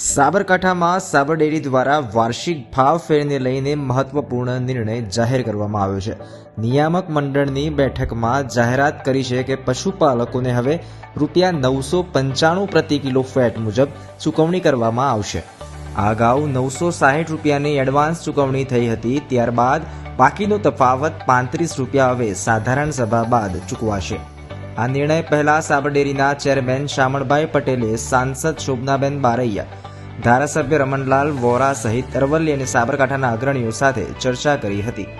સાબરકાંઠામાં સાબર ડેરી દ્વારા વાર્ષિક ભાવ ફેરને લઈને મહત્વપૂર્ણ નિર્ણય જાહેર કરવામાં આવ્યો છે. નિયામક મંડળની બેઠકમાં જાહેરાત કરી છે કે પશુપાલકોને હવે રૂપિયા નવસો પંચાણું પ્રતિ કિલો ફેટ મુજબ ચૂકવણી કરવામાં આવશે. અગાઉ નવસો સાહીઠ રૂપિયાની એડવાન્સ ચૂકવણી થઈ હતી, ત્યારબાદ બાકીનો તફાવત પાંત્રીસ રૂપિયા હવે સાધારણ સભા બાદ ચૂકવાશે. આ નિર્ણય પહેલા સાબરડેરીના ચેરમેન શામળભાઈ પટેલે સાંસદ શોભનાબેન બારૈયા, ધારાસભ્ય રમણલાલ વોરા સહિત અરવલ્લી અને સાબરકાંઠાના અગ્રણીઓ સાથે ચર્ચા કરી હતી.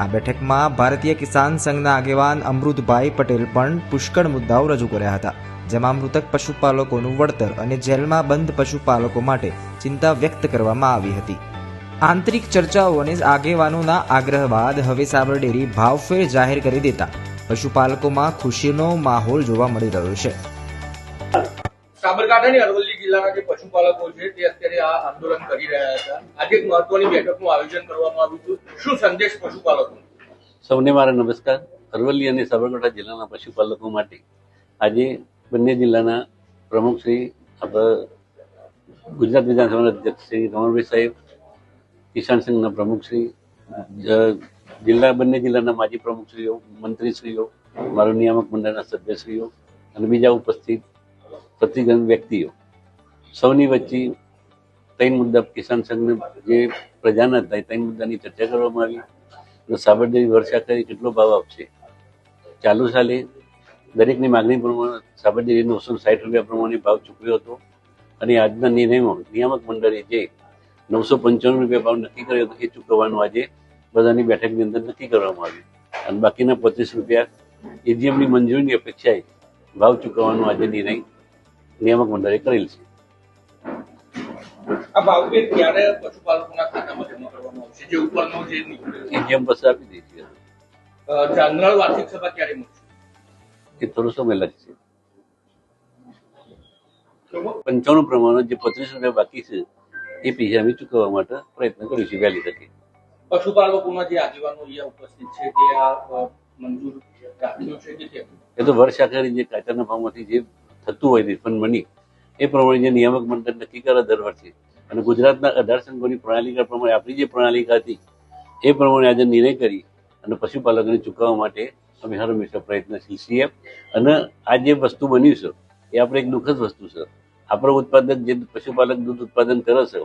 આ બેઠકમાં ભારતીય કિસાન સંઘના આગેવાન અમૃતભાઈ પટેલ પણ પુષ્કળ મુદ્દાઓ રજૂ કર્યા હતા, જેમાં મૃતક પશુપાલકોનું વળતર અને જેલમાં બંધ પશુપાલકો માટે ચિંતા વ્યક્ત કરવામાં આવી હતી. આંતરિક ચર્ચાઓ અને આગેવાનોના આગ્રહ બાદ હવે સાબરડેરી ભાવફેર જાહેર કરી દેતા પશુપાલકોમાં ખુશીનો માહોલ જોવા મળી રહ્યો છે. સાબરકાંઠા અને અરવલ્લી જિલ્લાના જે પશુપાલકો છે તે અત્યારે આ આંદોલન કરી રહ્યા હતા. આજે એક મહત્વની બેઠકનું આયોજન કરવામાં આવ્યું હતું. શું સંદેશ પશુપાલકો? સૌને મારા નમસ્કાર. અરવલ્લી અને સાબરકાંઠા જિલ્લાના પશુપાલકો માટે આજે બંને જિલ્લાના પ્રમુખ શ્રી આપણા ગુજરાત વિધાનસભાના અધ્યક્ષ શ્રી રમણભાઈ સાહેબ કિસાન સંઘના પ્રમુખ શ્રી જ- જિલ્લા બંને જિલ્લાના માજી પ્રમુખશ્રીઓ, મંત્રીશ્રીઓ, મારું નિયામક મંડળના સભ્યશ્રીઓ અને બીજા ઉપસ્થિત પ્રતિગણ વ્યક્તિઓ. સૌની વચ્ચે ત્રણ મુદ્દા કિસાન સંઘને જે પ્રજાના હતા ત્રણ મુદ્દાની ચર્ચા કરવામાં આવી. અને સાબરડેરી વર્ષા કરી કેટલો ભાવ આપશે? ચાલુ સાલે દરેકની માગણી પ્રમાણે સાબરદેવી નવસો સાઠ રૂપિયા પ્રમાણે ભાવ ચૂકવ્યો હતો અને આજના નિર્ણયમાં નિયામક મંડળે જે નવસો પંચાણું રૂપિયા ભાવ નક્કી કર્યો હતો એ ચૂકવવાનું આજે બધાની બેઠકની અંદર નક્કી કરવામાં આવ્યું અને બાકીના પચીસ રૂપિયા એજીએમની મંજૂરીની અપેક્ષાએ ભાવ ચૂકવવાનો આજે નિર્ણય નિયામક મંડળે કરેલ છે. એજીએમ પાસે આપી મળશે? એ થોડો સમય લાગશે. પંચાણું પ્રમાણે જે પચીસ રૂપિયા બાકી છે એ પૈસા અમે ચૂકવવા માટે પ્રયત્ન કરીશું વહેલી તકે. પશુપાલકોના જે આગેવાનો અહીંયા ઉપસ્થિત છે તે આ મંજૂર રાખ્યો છે એ તો વર્ષ આખરે જે કાચરના ભાવમાંથી જે થતું હોય રિફંડ મની, એ પ્રમાણે જે નિયામક મંડળ નક્કી કરે દર વર્ષે. અને ગુજરાતના અઢાર સંઘોની પ્રણાલિકા પ્રમાણે આપણી જે પ્રણાલિકા હતી, એ પ્રમાણે આજે નિર્ણય કરી અને પશુપાલકોને ચૂકવવા માટે અમે હર હંમેશા પ્રયત્નશીલ છીએ. અને આ જે વસ્તુ બન્યું છે, એ આપણે એક દુઃખદ વસ્તુ છે. આપણો ઉત્પાદક જે પશુપાલક દૂધ ઉત્પાદન કરે છે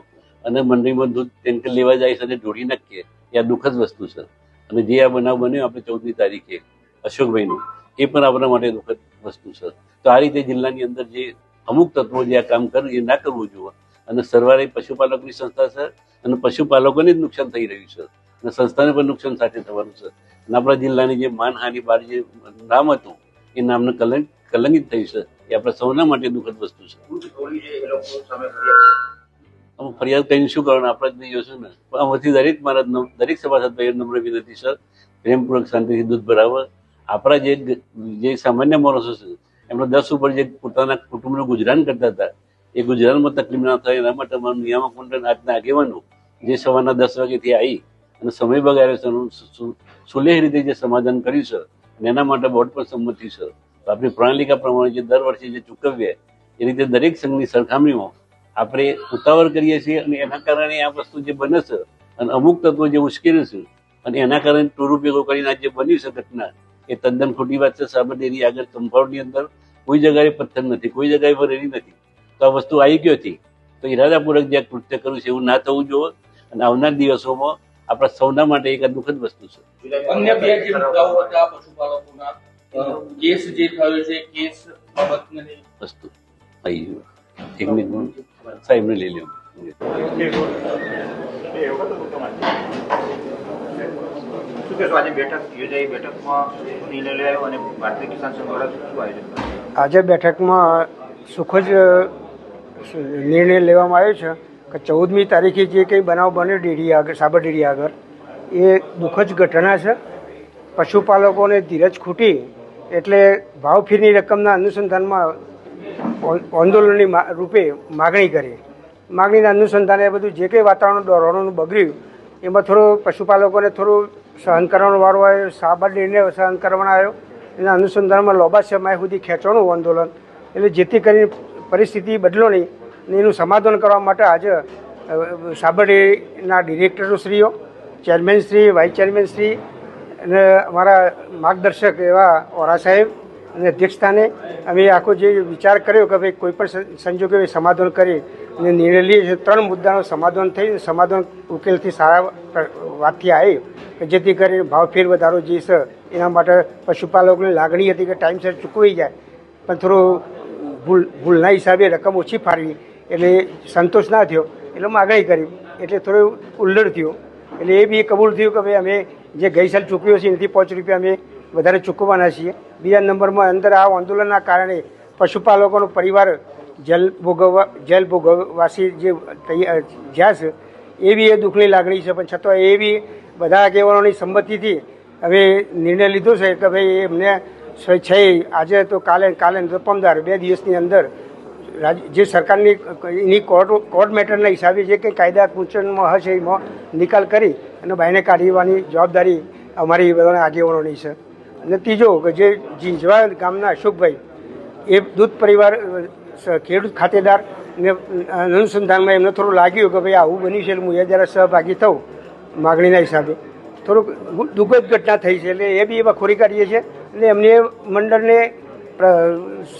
અને મંડળીમાં દૂધ ટેન્કર લેવા જાય છે અને ઢોળી નાખીએ, એ આ દુઃખદ વસ્તુ છે. અને જે આ બનાવ બન્યો આપણે ચૌદમી તારીખે, અશોકભાઈનો, એ પણ આપણા માટે દુઃખદ વસ્તુ છે. તો આ રીતે જિલ્લાની અંદર જે અમુક તત્વો જે આ કામ કરે, એ ના કરવું જોઈએ. અને સરવારે પશુપાલકની સંસ્થા છે અને પશુપાલકોને જ નુકસાન થઈ રહ્યું છે. અને સંસ્થાને પણ નુકસાન સાથે થવાનું છે. અને આપણા જિલ્લાની જે માનહાનિ બાર જે નામ હતું, એ નામને કલંક કલંકિત થયું છે. એ આપણા સૌના માટે દુઃખદ વસ્તુ છે? અમે ફરિયાદ કરીને શું કરવાનું? આપણે જ નહીં જોશું ને. આમાંથી દરેક મારા દરેક સભાસદ ભાઈ નમ્ર વિનંતી, સર, પ્રેમપૂર્વક શાંતિથી દૂધ ભરાવે. આપણા જે જે સામાન્ય માણસો છે, એમના દસ ઉપર જે પોતાના કુટુંબનું ગુજરાન કરતા હતા, એ ગુજરાનમાં તકલીફ ના થાય, એના માટે અમારું નિયામક મંડળ આજના આગેવાનો જે સવારના દસ વાગ્યાથી આવી અને સમય બગાડ્યો છે સુલેહ રીતે જે સમાધાન કર્યું છે એના માટે બોર્ડ પર સંમતિ છે. આપણી પ્રણાલિકા પ્રમાણે જે દર વર્ષે જે ચૂકવીએ એ રીતે દરેક સંઘની સરખામણીમાં આપણે ઉતાવળ કરીએ છીએ અને એના કારણે આ વસ્તુ જે બને છે અને અમુક તત્વો જે ઉશ્કેરે છે અને એના કારણે દુરુપયોગો કરીને આ જે બન્યું છે ઘટના એ તદ્દન ખોટી વાત છે. સાબરડેરી આગળ કમ્પાઉન્ડની અંદર કોઈ જગાએ પથ્થર નથી કોઈ જગાએ ભરેલી નથી. તો આ વસ્તુ આવી ગયો હતી તો ઇરાદાપૂર્વક જે કૃત્ય કર્યું છે એવું ના થવું જોઈએ અને આવનાર દિવસોમાં આપણા સૌના માટે એક આ દુઃખદ વસ્તુ છે. અન્ય બે જે મુદ્દાઓ હતા પશુપાલકોના કેસ જે થયો છે કેસ બાબતની વસ્તુ. આવી ગયું. એક મિનિટ સાહેબને લઈ લ્યો આજે બેઠકમાં શું નિર્ણય લેવાયો અને ભારતીય કિસાન સંઘ દ્વારા શું આયોજન કરાયું? આજે બેઠકમાં સુખ જ નિર્ણય લેવામાં આવ્યો છે કે ચૌદમી તારીખે જે કંઈ બનાવ બન્યો ડેરી આગળ સાબર ડેરી આગળ એ દુઃખદ ઘટના છે. પશુપાલકોને ધીરજ ખૂટી એટલે ભાવફીરની રકમના અનુસંધાનમાં આંદોલનની રૂપે માગણી કરી. માગણીના અનુસંધાને બધું જે કંઈ વાતાવરણ દોરવાનું બગડ્યું એમાં થોડું પશુપાલકોને થોડું સહન કરવાનો વારો આવ્યો સાબર ડેરીને સહન કરવાનો આવ્યો. એના અનુસંધાનમાં લોબા સમય સુધી ખેંચવાનું આંદોલન. એટલે જેથી કરીને પરિસ્થિતિ બદલો નહીં એનું સમાધાન કરવા માટે આજે અ, સાબરડીના ડિરેક્ટરશ્રીઓ ચેરમેનશ્રી વાઇસ ચેરમેનશ્રી અને અમારા માર્ગદર્શક એવા ઓરા સાહેબ અને અધ્યક્ષસ્થાને અમે આખો જે વિચાર કર્યો કે ભાઈ કોઈ પણ સંજોગે સમાધાન કરી અને નિર્ણય લઈએ છીએ, ત્રણ મુદ્દાનું સમાધાન થઈ સમાધાન ઉકેલથી સારા વાતથી આવી કે જેથી કરીને ભાવ ફેર વધારો જે છે એના માટે પશુપાલકોની લાગણી હતી કે ટાઈમસર ચૂકવાઈ જાય. પણ થોડું ભૂલ, ભૂલના હિસાબે રકમ ઓછી ફાળવી એટલે સંતોષ ના થયો. એટલે માગણી કરી. એટલે થોડું ઉલ્લડ થયું. એટલે એ બી કબૂલ થયું કે ભાઈ અમે જે ગઈ સાલ ચૂકવ્યો છે એનાથી પાંચ રૂપિયા અમે વધારે ચૂકવવાના છીએ. બીજા નંબરમાં અંદર આ આંદોલનના કારણે પશુપાલકોનો પરિવાર જેલ ભોગવવા, જેલ ભોગવવાસી જે તૈયાર જ્યાં છે, એ બી એ દુઃખની લાગણી છે. પણ છતાં એ બી બધા આગેવાનોની સંમતિથી હવે નિર્ણય લીધો છે કે ભાઈ એમને સ્વેચ્છાએ આજે તો કાલે કાલે પમદાર બે દિવસની અંદર જે સરકારની એની કોર્ટ કોર્ટ મેટરના હિસાબે જે કંઈ કાયદા કુંચનમાં હશે એમાં નિકાલ કરી અને બાયને કાઢવાની જવાબદારી અમારી બધાના આગેવાનોની છે. અને ત્રીજો કે જે જીંજવા ગામના અશોકભાઈ, એ દૂધ પરિવાર ખેડૂત ખાતેદાર ને અનુસંધાનમાં એમને થોડું લાગ્યું કે ભાઈ આવું બન્યું છે એટલે હું એ જરા સહભાગી થઉં માગણીના હિસાબે. થોડુંક દુઃખદ ઘટના થઈ છે એટલે એ બી એમાં ખોરી કાઢીએ છીએ એટલે એમને મંડળને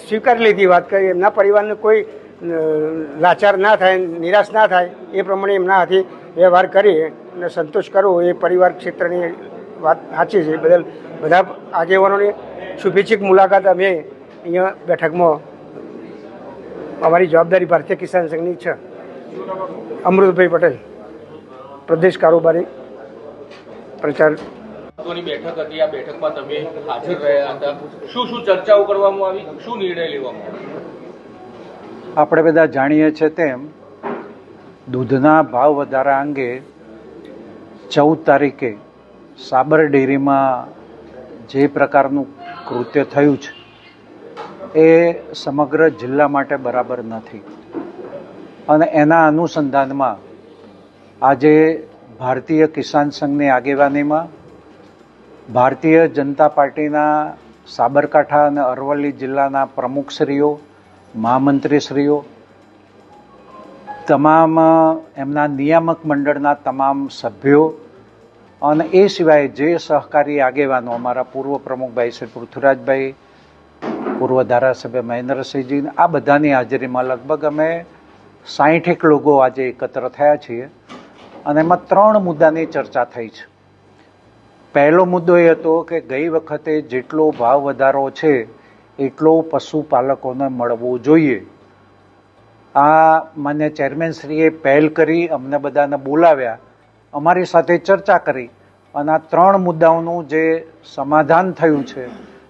સ્વીકારી લીધી વાત કરી. એમના પરિવારને કોઈ લાચાર ના થાય, નિરાશ ના થાય, એ પ્રમાણે એમના હાથે વ્યવહાર કરી અને સંતોષ કરવો એ પરિવાર ક્ષેત્રની વાત સાચી છે. બદલ બધા આગેવાનોની શુભેચ્છિક મુલાકાત અમે અહીંયા બેઠકમાં અમારી જવાબદારી ભારતીય કિસાન સંઘની છે. અમૃતભાઈ પટેલ પ્રદેશ કારોબારી પ્રચાર. બેઠક હતી. આ બેઠકમાં તમે હાજર રહ્યા હતા. શું શું ચર્ચાઓ કરવામાં આવી? શું નિર્ણય લેવામાં આવ્યો? આપણે બધા જાણીએ છીએ તેમ દૂધના ભાવ વધારા અંગે ચૌદ તારીખે સાબર ડેરીમાં જે પ્રકારનું કૃત્ય થયું છે, એ સમગ્ર જિલ્લા માટે બરાબર નથી. અને એના અનુસંધાનમાં આજે ભારતીય કિસાન સંઘની આગેવાનીમાં ભારતીય જનતા પાર્ટીના સાબરકાંઠા અને અરવલ્લી જિલ્લાના પ્રમુખશ્રીઓ, મહામંત્રીશ્રીઓ, તમામ એમના નિયામક મંડળના તમામ સભ્યો અને એ સિવાય જે સહકારી આગેવાનો અમારા પૂર્વ પ્રમુખભાઈ શ્રી પૃથ્વીરાજભાઈ, પૂર્વ ધારાસભ્ય મહેન્દ્રસિંહજી, આ બધાની હાજરીમાં લગભગ અમે સાહીઠેક લોકો આજે એકત્ર થયા છીએ. અને એમાં ત્રણ મુદ્દાની ચર્ચા થઈ છે. પહેલો મુદ્દો એ હતો કે ગઈ વખતે જેટલો ભાવ વધારો છે, એટલો પશુપાલકોને મળવો જોઈએ. આ માન્ય ચેરમેનશ્રીએ પહેલ કરી, અમને બધાને બોલાવ્યા. અમારી સાથે ચર્ચા કરી અને આ ત્રણ મુદ્દાઓનું જે સમાધાન થયું છે,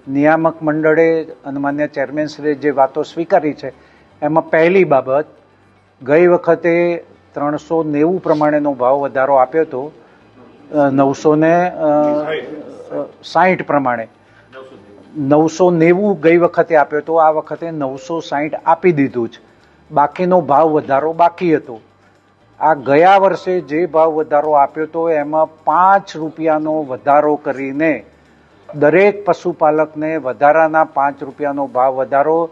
નિયામક મંડળે અને માન્ય ચેરમેનશ્રીએ જે વાતો સ્વીકારી છે, એમાં પહેલી બાબત, ગઈ વખતે ત્રણસો નેવું પ્રમાણેનો ભાવ વધારો આપ્યો હતો નવસો ને સાહીઠ પ્રમાણે. નવસો નેવું ગઈ વખતે આપ્યો હતો, આ વખતે નવસો સાહીઠ આપી દીધું છે. બાકીનો ભાવ વધારો બાકી હતો. આ ગયા વર્ષે જે ભાવ વધારો આપ્યો હતો એમાં પાંચ રૂપિયાનો વધારો કરીને દરેક પશુપાલકને વધારાના પાંચ રૂપિયાનો ભાવ વધારો.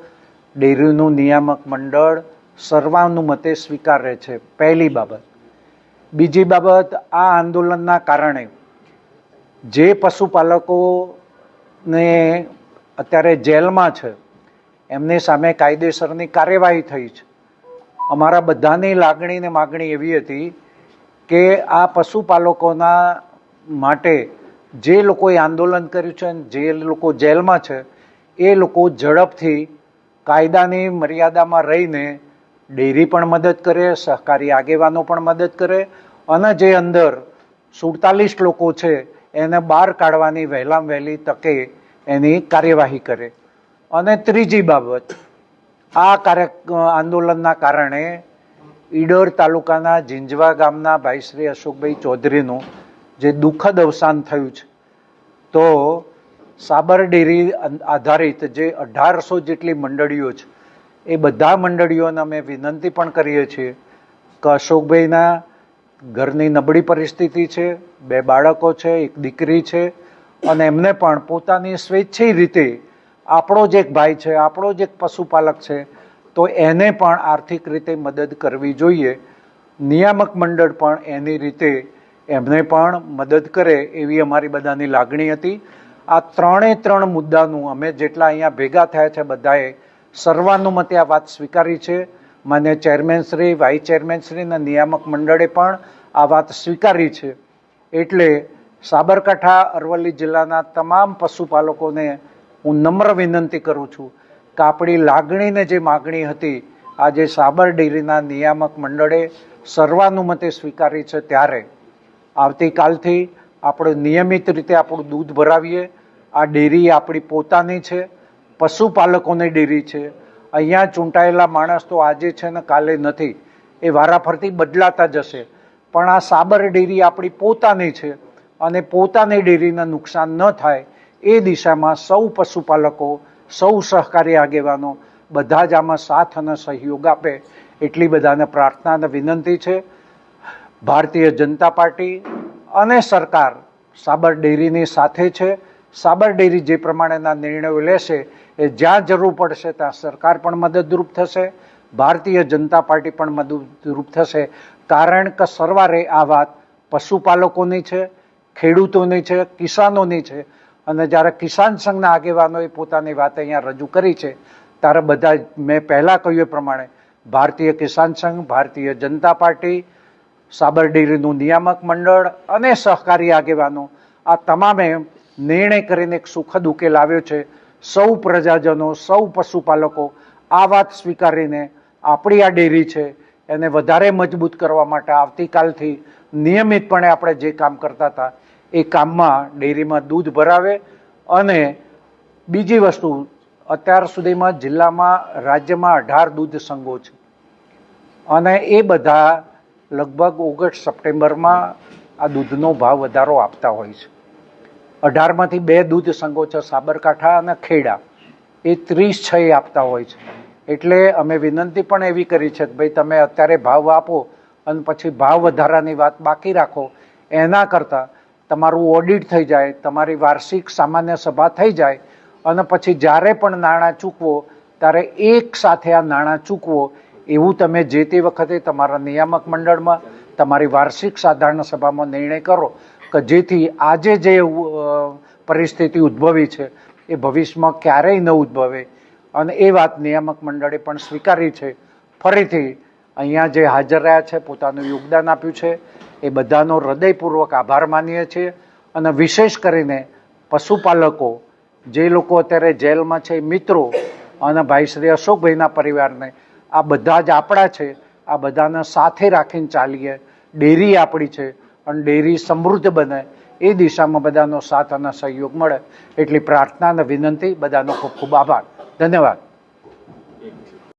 ડેરીનું નિયામક મંડળ સર્વાનુમતે સ્વીકારે છે. પહેલી બાબત. બીજી બાબત, આ આંદોલનના કારણે જે પશુપાલકોને અત્યારે જેલમાં છે, એમની સામે કાયદેસરની કાર્યવાહી થઈ છે. અમારા બધાની લાગણી ને માગણી એવી હતી કે આ પશુપાલકોના માટે જે લોકોએ આંદોલન કર્યું છે અને જે લોકો જેલમાં છે, એ લોકો ઝડપથી કાયદાની મર્યાદામાં રહીને ડેરી પણ મદદ કરે, સહકારી આગેવાનો પણ મદદ કરે અને જે અંદર સુડતાલીસ લોકો છે, એને બહાર કાઢવાની વહેલામાં વહેલી તકે એની કાર્યવાહી કરે. અને ત્રીજી બાબત આ કાર્ય આંદોલનના કારણે ઈડર તાલુકાના જિંજવા ગામના ભાઈ શ્રી અશોકભાઈ ચૌધરીનું જે દુઃખદ અવસાન થયું છે, તો સાબર ડેરી આધારિત જે અઢારસો જેટલી મંડળીઓ છે, એ બધા મંડળીઓને અમે વિનંતી પણ કરીએ છીએ કે અશોકભાઈના ઘરની નબળી પરિસ્થિતિ છે, બે બાળકો છે, એક દીકરી છે, અને એમને પણ પોતાની સ્વેચ્છાઈ રીતે આપણો જ એક ભાઈ છે, આપણો જ એક પશુપાલક છે, તો એને પણ આર્થિક રીતે મદદ કરવી જોઈએ. નિયામક મંડળ પણ એની રીતે એમને પણ મદદ કરે એવી અમારી બધાની લાગણી હતી. આ ત્રણે ત્રણ મુદ્દાનું અમે જેટલા અહીંયા ભેગા થયા છે બધાએ સર્વાનુમતે આ વાત સ્વીકારી છે. મને chairman Shri, vice chairman Shri અને નિયામક મંડળે પણ આ વાત સ્વીકારી છે. એટલે સાબરકાંઠા અરવલ્લી જિલ્લાના તમામ પશુપાલકોને હું નમ્ર વિનંતી કરું છું કે આપણી લાગણીને જે માગણી હતી, આજે સાબર ડેરીના નિયામક મંડળે સર્વાનુમતે સ્વીકારી છે ત્યારે. આવતીકાલથી આપણે નિયમિત રીતે આપણું દૂધ ભરાવીએ. આ ડેરી આપણી પોતાની છે, પશુપાલકોની ડેરી છે. અહીંયા ચૂંટાયેલા માણસ તો આજે છે ને કાલે નથી. એ વારાફરતી બદલાતા જશે. પણ આ સાબર ડેરી આપણી પોતાની છે અને પોતાની ડેરીને નુકસાન ન થાય એ દિશામાં સૌ પશુપાલકો, સૌ સહકારી આગેવાનો બધા જ આમાં સાથ અને સહયોગ આપે એટલી બધાને પ્રાર્થના અને વિનંતી છે. ભારતીય જનતા પાર્ટી અને સરકાર સાબર ડેરીની સાથે છે. સાબર ડેરી જે પ્રમાણેના નિર્ણયો લેશે એ જ્યાં જરૂર પડશે ત્યાં સરકાર પણ મદદરૂપ થશે, ભારતીય જનતા પાર્ટી પણ મદદરૂપ થશે. કારણ કે સરવારે આ વાત પશુપાલકોની છે, ખેડૂતોની છે, કિસાનોની છે. અને જ્યારે કિસાન સંઘના આગેવાનોએ પોતાની વાત અહીંયા રજૂ કરી છે, ત્યારે બધા મેં પહેલાં કહ્યું એ પ્રમાણે, ભારતીય કિસાન સંઘ, ભારતીય જનતા પાર્ટી સાબર ડેરીનું નિયામક મંડળ અને સહકારી આગેવાનો, આ તમામે નિર્ણય કરીને એક સુખદ ઉકેલ આવ્યો છે. સૌ પ્રજાજનો, સૌ પશુપાલકો આ વાત સ્વીકારીને આપણી આ ડેરી છે, એને વધારે મજબૂત કરવા માટે આવતીકાલથી નિયમિતપણે આપણે જે કામ કરતા હતા એ કામમાં ડેરીમાં દૂધ ભરાવે અને બીજી વસ્તુ, અત્યાર સુધીમાં જિલ્લામાં, રાજ્યમાં અઢાર દૂધ સંઘો છે. અને એ બધા લગભગ ઓગસ્ટ સપ્ટેમ્બરમાં આ દૂધનો ભાવ વધારો આપતા હોય છે. અઢારમાંથી બે દૂધ સંઘો છે, સાબરકાંઠા અને ખેડા. એ ત્રીસ છ આપતા હોય છે. એટલે અમે વિનંતી પણ એવી કરી છે કે ભાઈ તમે અત્યારે ભાવ આપો અને પછી ભાવ વધારાની વાત બાકી રાખો. એના કરતાં તમારું ઓડિટ થઈ જાય, તમારી વાર્ષિક સામાન્ય સભા થઈ જાય અને પછી જ્યારે પણ નાણાં ચૂકવો, ત્યારે એક સાથે આ નાણાં ચૂકવો, એવું તમે જે તે વખતે તમારા નિયામક મંડળમાં, તમારી વાર્ષિક સાધારણ સભામાં નિર્ણય કરો કે જેથી આજે જે પરિસ્થિતિ ઉદ્ભવી છે, એ ભવિષ્યમાં ક્યારેય ન ઉદ્ભવે. અને એ વાત નિયામક મંડળે પણ સ્વીકારી છે. ફરીથી, અહીંયા જે હાજર રહ્યા છે, પોતાનું યોગદાન આપ્યું છે. એ બધાનો હૃદયપૂર્વક આભાર માનીએ છીએ અને વિશેષ કરીને પશુપાલકો, જે લોકો અત્યારે જેલમાં છે મિત્રો અને ભાઈ શ્રી અશોકભાઈના પરિવારને આ બધા જ આપણા છે, આ બધાને સાથે રાખીને ચાલીએ. ડેરી આપણી છે અને ડેરી સમૃદ્ધ બને. એ દિશામાં બધાનો સાથ અને સહયોગ મળે. એટલી પ્રાર્થના અને વિનંતી બધાનો ખૂબ ખૂબ આભાર. ધન્યવાદ.